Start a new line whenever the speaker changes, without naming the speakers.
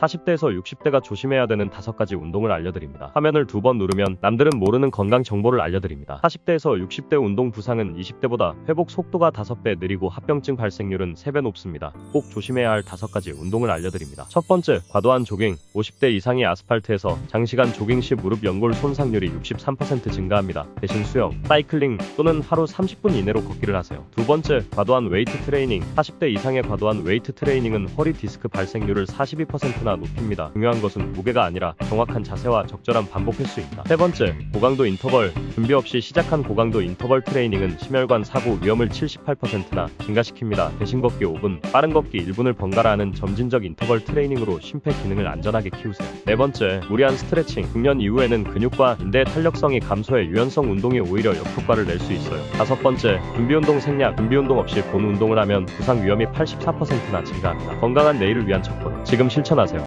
40대에서 60대가 조심해야 되는 5가지 운동을 알려드립니다. 화면을 두 번 누르면 남들은 모르는 건강 정보를 알려드립니다. 40대에서 60대 운동 부상은 20대보다 회복 속도가 5배 느리고 합병증 발생률은 3배 높습니다. 꼭 조심해야 할 5가지 운동을 알려드립니다. 첫 번째, 과도한 조깅. 50대 이상의 아스팔트에서 장시간 조깅 시 무릎 연골 손상률이 63% 증가합니다. 대신 수영, 사이클링 또는 하루 30분 이내로 걷기를 하세요. 두 번째, 과도한 웨이트 트레이닝. 40대 이상의 과도한 웨이트 트레이닝은 허리 디스크 발생률을 42%나 높입니다. 중요한 것은 무게가 아니라 정확한 자세와 적절한 반복 횟수입니다. 세 번째, 고강도 인터벌. 준비 없이 시작한 고강도 인터벌 트레이닝은 심혈관 사고 위험을 78%나 증가시킵니다. 대신 걷기 5분, 빠른 걷기 1분을 번갈아 하는 점진적 인터벌 트레이닝으로 심폐 기능을 안전하게 키우세요. 네 번째, 무리한 스트레칭. 중년 이후에는 근육과 인대 탄력성이 감소해 유연성 운동이 오히려 역효과를 낼 수 있어요. 다섯 번째, 준비 운동 생략. 준비 운동 없이 본 운동을 하면 부상 위험이 84%나 증가합니다. 건강한 내일을 위한 첫번. 지금 실천하세요.